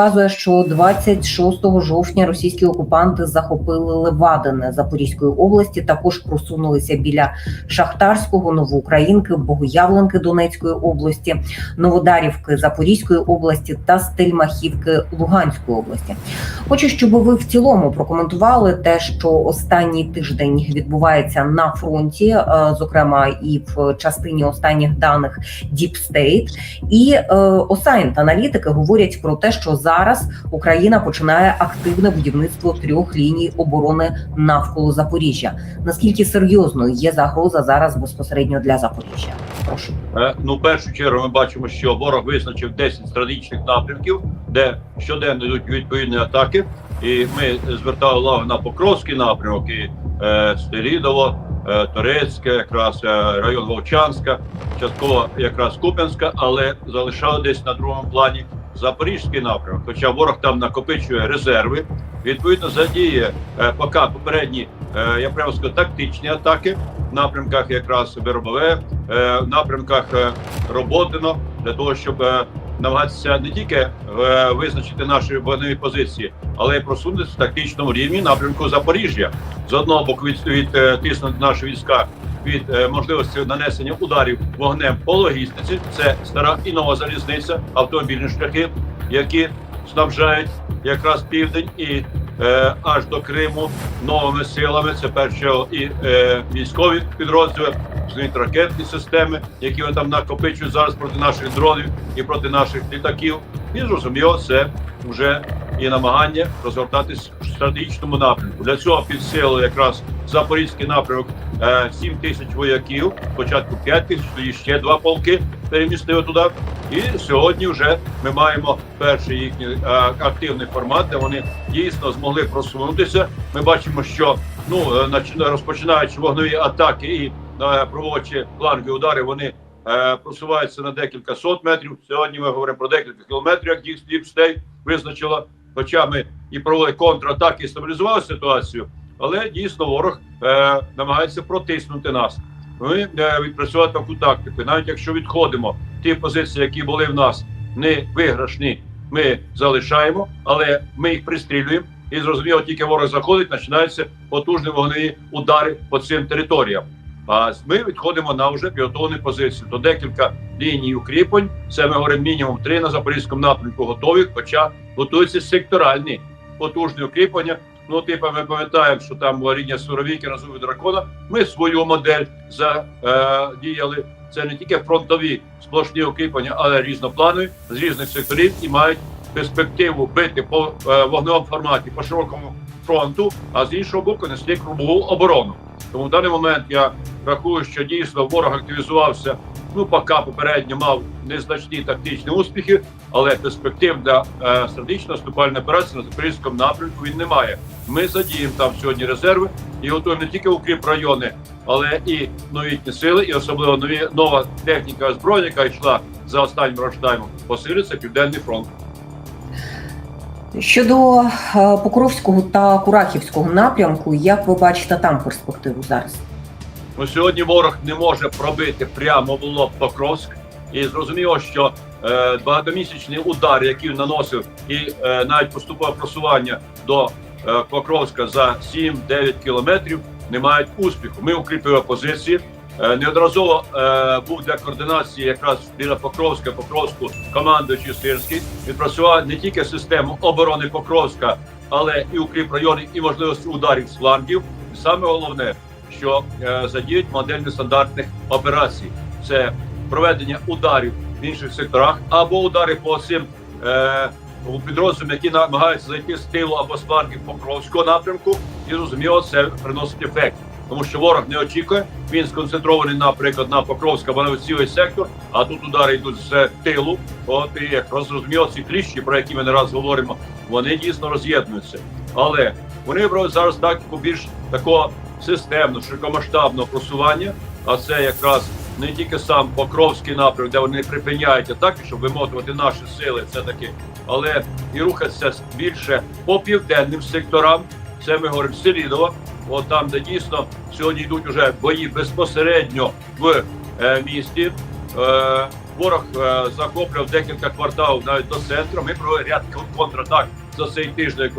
показує, що 26 жовтня російські окупанти захопили Левадине Запорізької області. Також просунулися біля Шахтарського, Новоукраїнки, Богоявленки Донецької області, Новодарівки Запорізької області та Стельмахівки Луганської області. Хочу, щоб ви в цілому прокоментували те, що останній тиждень відбувається на фронті, е, зокрема і в частині останніх даних State. І е, Осайнт аналітики говорять про те, що зараз Україна починає активне будівництво трьох ліній оборони навколо Запоріжжя. Наскільки серйозною є загроза зараз безпосередньо для Запоріжжя? Прошу. Е, Ну, в першу чергу, ми бачимо, що ворог визначив 10 стратегічних напрямків, де щоденно йдуть відповідні атаки. І ми звертали увагу на Покровський напрямок і е, Стелідово, е, Торецьке, якраз е, район Вовчанська, частково якраз Куп'янська, але залишали десь на другому плані Запорізький напрямок. Хоча ворог там накопичує резерви, відповідно задіє е, поки попередні, е, я прямо скажу, тактичні атаки в напрямках якраз Вербове, е, в напрямках е, Роботино, для того, щоб е, намагатися не тільки е, визначити наші вогневі позиції, але й просунутися в тактичному рівні напрямку Запоріжжя. З одного боку від, від е, тиснути наші війська від е, можливості нанесення ударів вогнем по логістиці. Це стара і нова залізниця, автомобільні шляхи, які снабжають якраз південь і е, аж до Криму новими силами. Це перше і е, військові підрозділи, ракетні системи, які вони там накопичують зараз проти наших дронів і проти наших літаків. І зрозуміло, це вже і намагання розгортатись в стратегічному напрямку. Для цього підсилили якраз запорізький напрямок е, 7 тисяч вояків. Спочатку 5 тисяч, тоді ще два полки перемістили туди. І сьогодні вже ми маємо перший їхній е, активний формат, де вони дійсно змогли просунутися. Ми бачимо, що ну е, розпочинаючи вогнові атаки і е, проводячи флангові удари, вони е, просуваються на декілька сот метрів. Сьогодні ми говоримо про декілька кілометрів, як Deep State визначила. Хоча ми і провели контратаки і стабілізували ситуацію, але дійсно ворог е, намагається протиснути нас. Ми е, відпрацювали таку тактику. Навіть якщо відходимо ті позиції, які були в нас не виграшні, ми залишаємо, але ми їх пристрілюємо. І зрозуміло, тільки ворог заходить, починаються потужні вогневі удари по цим територіям. А ми відходимо на вже підготовлені позиції. То декілька ліній укріплень. Це ми говоримо мінімум три на запорізькому напрямку готові, хоча готуються секторальні потужні укріплення. Ну, типу, ми пам'ятаємо, що там була лінія Суровіки на зубі дракона. Ми свою модель задіяли. Це не тільки фронтові сплошні укріплення, але різнопланові з різних секторів і мають перспективу бити по е, вогневому форматі по широкому фронту, а з іншого боку нести кругову оборону. Тому в даний момент я рахую, що дійсно ворог активізувався. Ну, поки попередньо мав незначні тактичні успіхи, але перспектив для е, стратегічної наступальної операції на запорізькому напрямку він не має. Ми задіємо там сьогодні резерви і готуємо не тільки укріп райони, але і новітні сили, і особливо нові нова техніка озброєння, яка йшла за останнім Рамштаймом, посилюється південний фронт. Щодо е, Покровського та Курахівського напрямку, як ви бачите там перспективу зараз? Ну, сьогодні ворог не може пробити прямо в лоб Покровськ. І зрозуміло, що е, багатомісячний удар, який наносив, і е, навіть поступове просування до е, Покровська за 7-9 кілометрів, не мають успіху. Ми укріпили позиції. Е, неодноразово е, був для координації якраз біля Покровська, Покровську командуючий Сирський. Відпрацював не тільки систему оборони Покровська, але і укріп районів, і можливості ударів з флангів. Саме головне, що е, задіють модель нестандартних операцій. Це проведення ударів в інших секторах або удари по цим е, підрозділам, які намагаються зайти з тилу або з флангів Покровського напрямку, і зрозуміло, це приносить ефект. Тому що ворог не очікує, він сконцентрований, наприклад, на Покровська або на цілий сектор, а тут удари йдуть з тилу. От і якраз зрозуміло, ці кліщі, про які ми не раз говоримо, вони дійсно роз'єднуються. Але вони вибрали зараз тактику більш такого системного, широкомасштабного просування. А це якраз не тільки сам Покровський напрямок, де вони припиняють атаки, щоб вимотувати наші сили, це таки, але і рухатися більше по південним секторам. Це ми говоримо Селідово, от там, де дійсно сьогодні йдуть уже бої безпосередньо в е, місті. Е, ворог е, захоплював декілька кварталів навіть до центру. Ми провели ряд контратак за цей тиждень,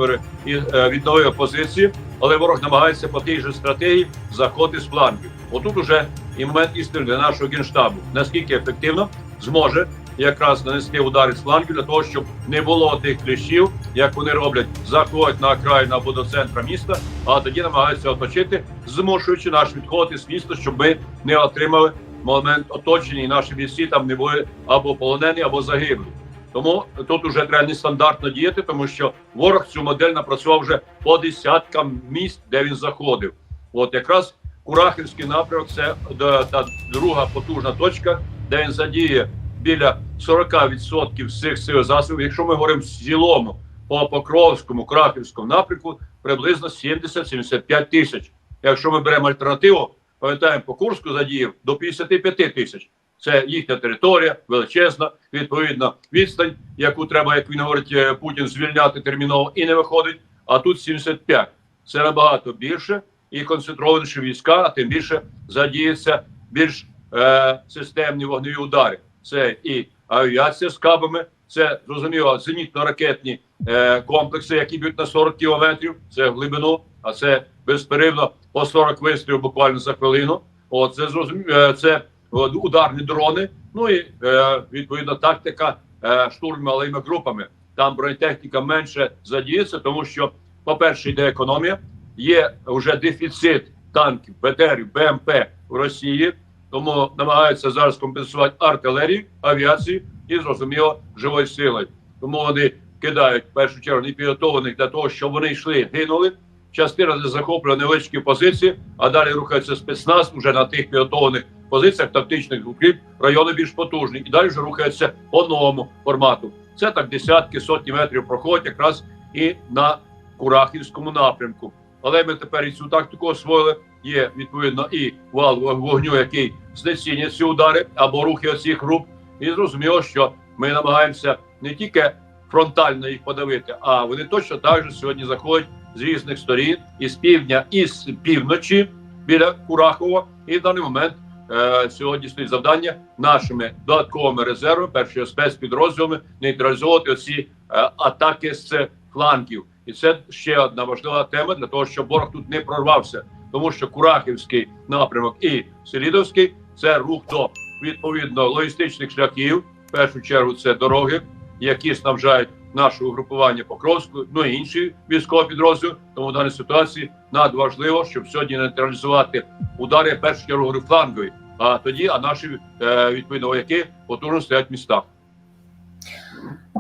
і е, відновили позиції, але ворог намагається по тій же стратегії заходити з флангів. Отут уже і момент істини нашого генштабу. Наскільки ефективно зможе якраз нанести удари з флангів для того, щоб не було тих кліщів, як вони роблять, заходять на окраїну або до центра міста, а тоді намагаються оточити, змушуючи наш відходити з міста, щоб ми не отримали момент оточення, і наші бійці там не були або полонені, або загиблі. Тому тут уже треба нестандартно діяти, тому що ворог цю модель напрацював вже по десяткам місць, де він заходив. От якраз Курахівський напрямок це е, та друга потужна точка, де він задіє біля 40% всіх сил засобів. Якщо ми говоримо в цілому по Покровському, Крахівському напрямку, приблизно 70-75 тисяч. Якщо ми беремо альтернативу, пам'ятаємо, по Курську задіяв до 55 тисяч. Це їхня територія, величезна, відповідно, відстань, яку треба, як він говорить, е, Путін звільняти терміново і не виходить. А тут 75. Це набагато більше і концентрованіші війська, а тим більше задіються більш е, системні вогневі удари. Це і авіація з кабами, це зрозуміло зенітно-ракетні е, комплекси, які б'ють на 40 кілометрів. Це в глибину, а це безперервно по 40 вистрілів буквально за хвилину. От це зрозуміло. Е, це ударні дрони. Ну і е, відповідно тактика е, штурм малими групами. Там бронетехніка менше задіється, тому що, по-перше, йде економія, є вже дефіцит танків, БТРів, БМП в Росії, тому намагаються зараз компенсувати артилерію, авіацію і зрозуміло живою силою. Тому вони кидають в першу чергу непідготовлених для того, щоб вони йшли, гинули. Частина захоплює невеличкі позиції, а далі рухається спецназ вже на тих підготовлених позиціях тактичних укріп, райони більш потужні, і далі вже рухається по новому формату. Це так десятки, сотні метрів проходять якраз і на Курахівському напрямку. Але ми тепер і цю тактику освоїли. Є відповідно і вал вогню, який знецінює ці удари або рухи оцих груп. І зрозуміло, що ми намагаємося не тільки фронтально їх подавити, а вони точно так же сьогодні заходять з різних сторін, і з півдня, і з півночі біля Курахова. І в даний момент е, сьогодні стоїть завдання нашими додатковими резервами, першими спецпідрозділами нейтралізовувати оці е, атаки з флангів. І це ще одна важлива тема для того, щоб ворог тут не прорвався, тому що Курахівський напрямок і Селідовський це рух до відповідно логістичних шляхів. В першу чергу це дороги, які снабжають наше угрупування Покровську, ну і інші військові підрозділи. Тому в даній ситуації надважливо, щоб сьогодні нейтралізувати удари першу чергу флангові. А тоді, а наші е, відповідно вояки потужно стоять в містах.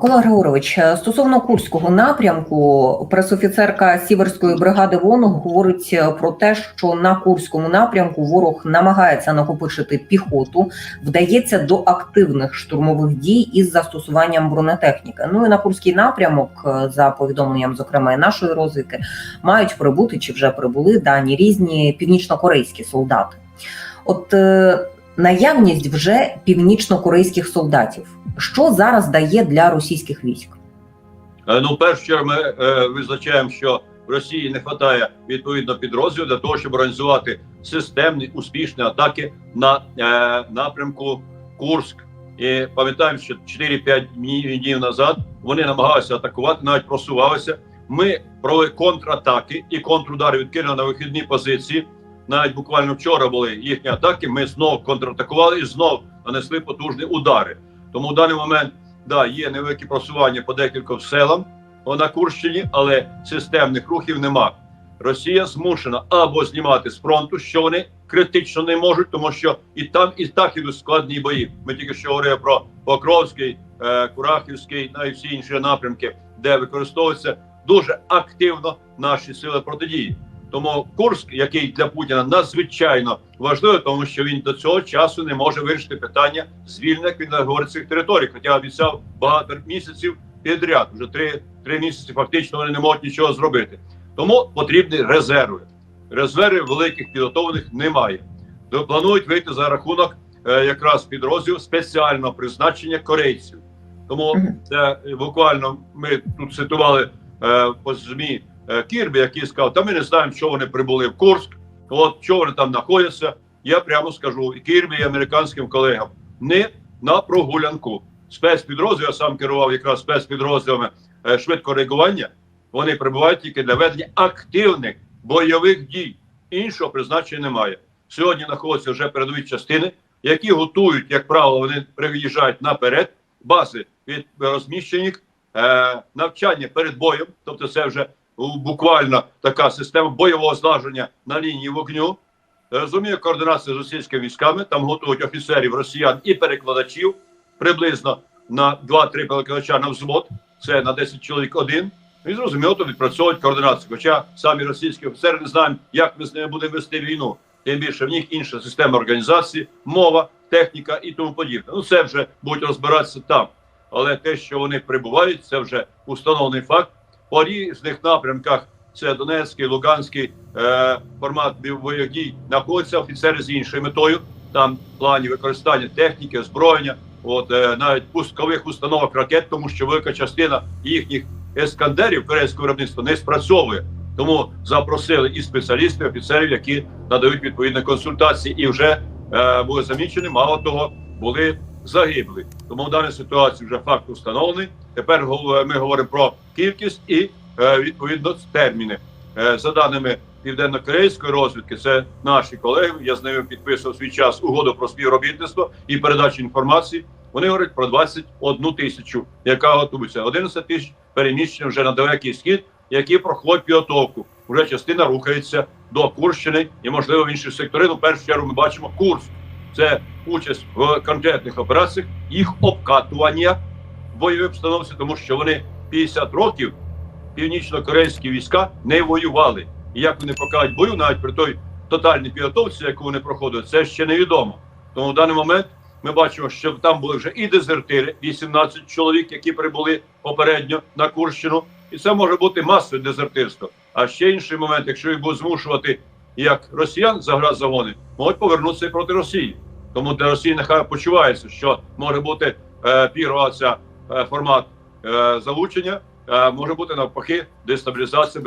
Микола Григорович, е, стосовно Курського напрямку, пресофіцерка Сіверської бригади ВОНу говорить е, про те, що на Курському напрямку ворог намагається накопичити піхоту, вдається до активних штурмових дій із застосуванням бронетехніки. Ну і на Курський напрямок, е, за повідомленням, зокрема і нашої розвідки, мають прибути чи вже прибули дані різні північнокорейські солдати. От наявність вже північнокорейських солдатів. Що зараз дає для російських військ? Е, Ну, першу чергу, ми е, визначаємо, що в Росії не вистачає відповідно підрозділів для того, щоб організувати системні успішні атаки на е, напрямку Курськ. І пам'ятаємо, що 4-5 днів днів назад вони намагалися атакувати, навіть просувалися. Ми провели контратаки і контрудари відкинули на вихідні позиції. Навіть буквально вчора були їхні атаки. Ми знову контратакували і знову нанесли потужні удари. Тому в даний момент да, є невеликі просування по декільком селам на Курщині, але системних рухів нема. Росія змушена або знімати з фронту, що вони критично не можуть, тому що і там, і так ідуть складні бої. Ми тільки що говорили про Покровський, е, Курахівський, навіть всі інші напрямки, де використовуються дуже активно наші сили протидії. Тому Курск, який для Путіна надзвичайно важливий, тому що він до цього часу не може вирішити питання звільнення, цих територій, хоча обіцяв багато місяців підряд. Вже три, три місяці фактично вони не можуть нічого зробити. Тому потрібні резерви. Резервів великих підготовлених немає. Планують вийти за рахунок е, якраз підрозділів спеціального призначення корейців. Тому це е, буквально ми тут цитували е, по змі Кірбі, який сказав, та ми не знаємо, що вони прибули в Курск, от що вони там знаходяться. Я прямо скажу і Кірбі, і американським колегам: не на прогулянку. Спецпідрозділ, я сам керував якраз спецпідрозділами е, швидкого реагування. Вони прибувають тільки для ведення активних бойових дій. Іншого призначення немає. Сьогодні знаходяться вже передові частини, які готують, як правило, вони приїжджають наперед, бази від розміщених, е, навчання перед боєм, тобто це вже буквально така система бойового злаження на лінії вогню. Розумію, координація з російськими військами, там готують офіцерів, росіян і перекладачів приблизно на 2-3 перекладача на взвод, це на 10 чоловік один. І зрозуміло, то відпрацьовують координацію. Хоча самі російські офіцери не знають, як ми з ними будемо вести війну. Тим більше в них інша система організації, мова, техніка і тому подібне. Ну це вже будуть розбиратися там. Але те, що вони прибувають, це вже установлений факт. По різних напрямках це Донецький, Луганський е, формат бойових дій, знаходяться офіцери з іншою метою. Там в плані використання техніки, озброєння, от е, навіть пускових установок ракет, тому що велика частина їхніх ескандерів корейського виробництва не спрацьовує. Тому запросили і спеціалістів, і офіцерів, які надають відповідні консультації, і вже е, були замічені. Мало того, були загибли. Тому в даній ситуації вже факт установлений. Тепер ми говоримо про кількість і е, відповідно терміни. Е, за даними південно-корейської розвідки, це наші колеги. Я з ними підписував свій час угоду про співробітництво і передачу інформації. Вони говорять про 21 тисячу, яка готується. 11 тисяч переміщені вже на далекий схід, які проходять підготовку. Вже частина рухається до Курщини і, можливо, в інші сектори. Ну, першу чергу ми бачимо курс. Це участь в конкретних операціях, їх обкатування в бойовій обстановці, тому що вони 50 років північно-корейські війська не воювали. І як вони покажуть бою, навіть при той тотальній підготовці, яку вони проходили, це ще невідомо. Тому в даний момент ми бачимо, що там були вже і дезертири, 18 чоловік, які прибули попередньо на Курщину, і це може бути масове дезертирство. А ще інший момент, якщо їх будуть змушувати як росіян за гра загони, можуть повернутися проти Росії. Тому для Росії нехай почувається, що може бути е, пірова ця е, формат е, залучення, е, може бути навпаки дестабілізація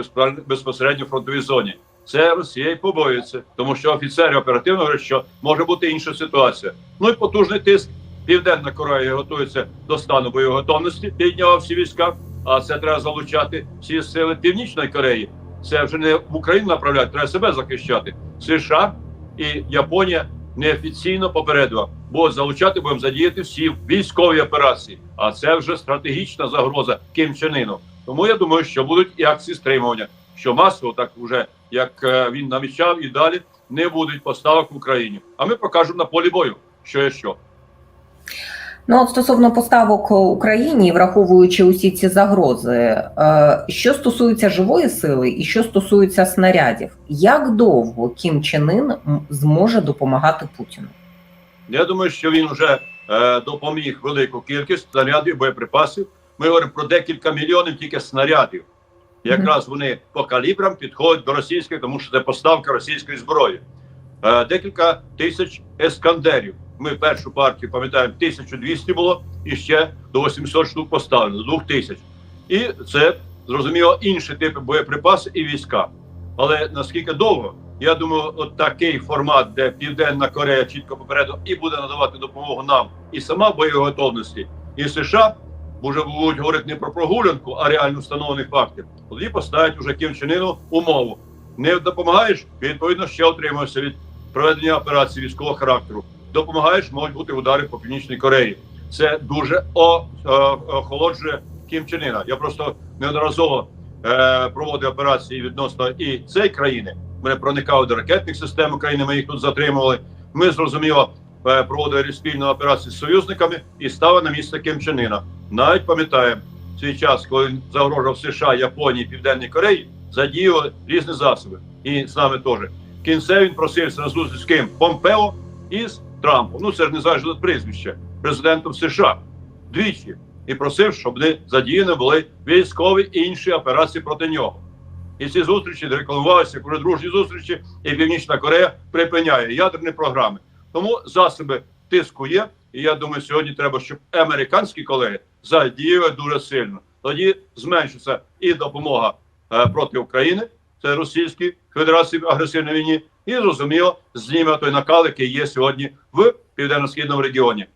безпосередньо в фронтовій зоні. Це Росія і побоюється, тому що офіцери оперативно говорять, що може бути інша ситуація. Ну і потужний тиск. Південна Корея готується до стану бойової готовності, підняла всі війська, а це треба залучати всі сили Північної Кореї. Це вже не в Україну направляти, треба себе захищати. США і Японія неофіційно попередила, бо залучати будемо задіяти всі військові операції. А це вже стратегічна загроза Ким Чен Іну. Тому я думаю, що будуть і акції стримування, що масово так вже як е, він намічав і далі не будуть поставок в Україні. А ми покажемо на полі бою, що є що. Ну, от стосовно поставок Україні, враховуючи усі ці загрози, е, що стосується живої сили і що стосується снарядів, як довго Кім Чен Ін зможе допомагати Путіну? Я думаю, що він вже е, допоміг велику кількість снарядів, боєприпасів. Ми говоримо про декілька мільйонів тільки снарядів. Якраз вони по калібрам підходять до російської, тому що це поставка російської зброї. Е, декілька тисяч ескандерів. Ми першу партію пам'ятаємо, 1200 було і ще до 800 штук поставлено, до 2000. І це зрозуміло інші типи боєприпасів і війська. Але наскільки довго, я думаю, от такий формат, де Південна Корея чітко попереду і буде надавати допомогу нам, і сама в бойовій готовності, і США вже будуть говорити не про прогулянку, а реально встановлених фактів. Тоді поставить уже Чен умову. Не допомагаєш, відповідно ще отримуєшся від проведення операцій військового характеру. Допомагаєш, можуть бути удари по північній Кореї. Це дуже охолоджує Кім Чен Іна. Я просто неодноразово е, проводив операції відносно і цієї країни. Ми проникали до ракетних систем України. Ми їх тут затримували. Ми зрозуміло е, проводили спільну операцію з союзниками і стали на місце Ким Чен Іна. Навіть пам'ятаємо свій час, коли він загрожував США, Японії, Південній Кореї, задіяли різні засоби. І з нами теж. В кінці він просився на зустріч з ким? Помпео і з Трампом. Ну це ж не залежно від прізвища, президентом США двічі. І просив, щоб вони задіяні були військові інші операції проти нього. І ці зустрічі рекламувалися вже дружні зустрічі, і Північна Корея припиняє ядерні програми. Тому засоби тиску є. І я думаю, сьогодні треба, щоб американські колеги задіяли дуже сильно. Тоді зменшиться і допомога е, проти України, це Російській Федерації в агресивній війні, і зрозуміло, зніме той накал, який є сьогодні в південно-східному регіоні.